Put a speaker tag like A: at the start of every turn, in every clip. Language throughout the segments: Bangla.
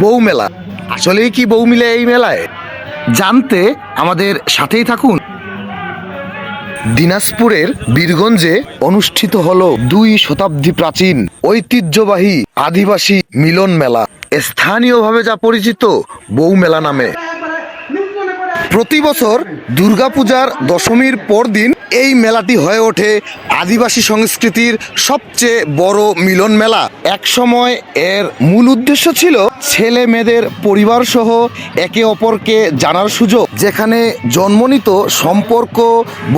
A: বউ মেলা। আসলেই কি বউ মিলে এই মেলায়? জানতে আমাদের সাথেই থাকুন। দিনাজপুরের বীরগঞ্জে অনুষ্ঠিত হল দুই শতাব্দী প্রাচীন ঐতিহ্যবাহী আদিবাসী মিলন মেলা। স্থানীয়ভাবে যা পরিচিত বউ মেলা নামে। প্রতি বছর দুর্গাপূজার দশমীর পরদিন এই মেলাটি হয়ে ওঠে আদিবাসী সংস্কৃতির সবচেয়ে বড় মিলন মেলা। একসময় এর মূল উদ্দেশ্য ছিল ছেলে মেয়েদের পরিবার সহ একে অপরকে জানার সুযোগ, যেখানে জন্মনিত সম্পর্ক,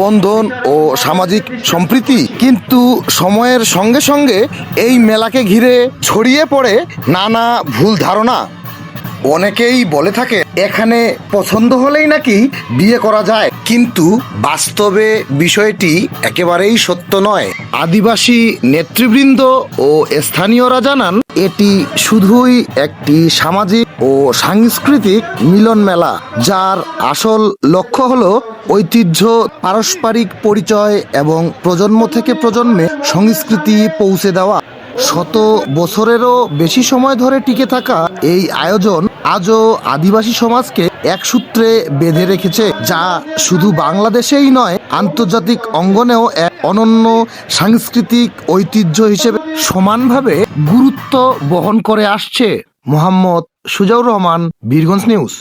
A: বন্ধন ও সামাজিক সম্প্রীতি। কিন্তু সময়ের সঙ্গে সঙ্গে এই মেলাকে ঘিরে ছড়িয়ে পড়ে নানা ভুল ধারণা। অনেকেই বলে থাকে, এখানে পছন্দ হলেই নাকি বিয়ে করা যায়। কিন্তু বাস্তবে বিষয়টি একেবারেই সত্য নয়। আদিবাসী নেতৃবৃন্দ ও স্থানীয়রা জানান, এটি শুধুই একটি সামাজিক ও সাংস্কৃতিক মিলন মেলা যার আসল লক্ষ্য হল ঐতিহ্য, পারস্পরিক পরিচয় এবং প্রজন্ম থেকে প্রজন্মে সংস্কৃতি পৌঁছে দেওয়া। শত বছরেরও বেশি সময় ধরে টিকে থাকা এই আয়োজন আজও আদিবাসী সমাজকে এক সূত্রে বেঁধে রেখেছে, যা শুধু বাংলাদেশেই নয়, আন্তর্জাতিক অঙ্গনেও এক অনন্য সাংস্কৃতিক ঐতিহ্য হিসেবে সমানভাবে গুরুত্ব বহন করে আসছে। মোহাম্মদ সুজাউর রহমান, বীরগঞ্জ নিউজ।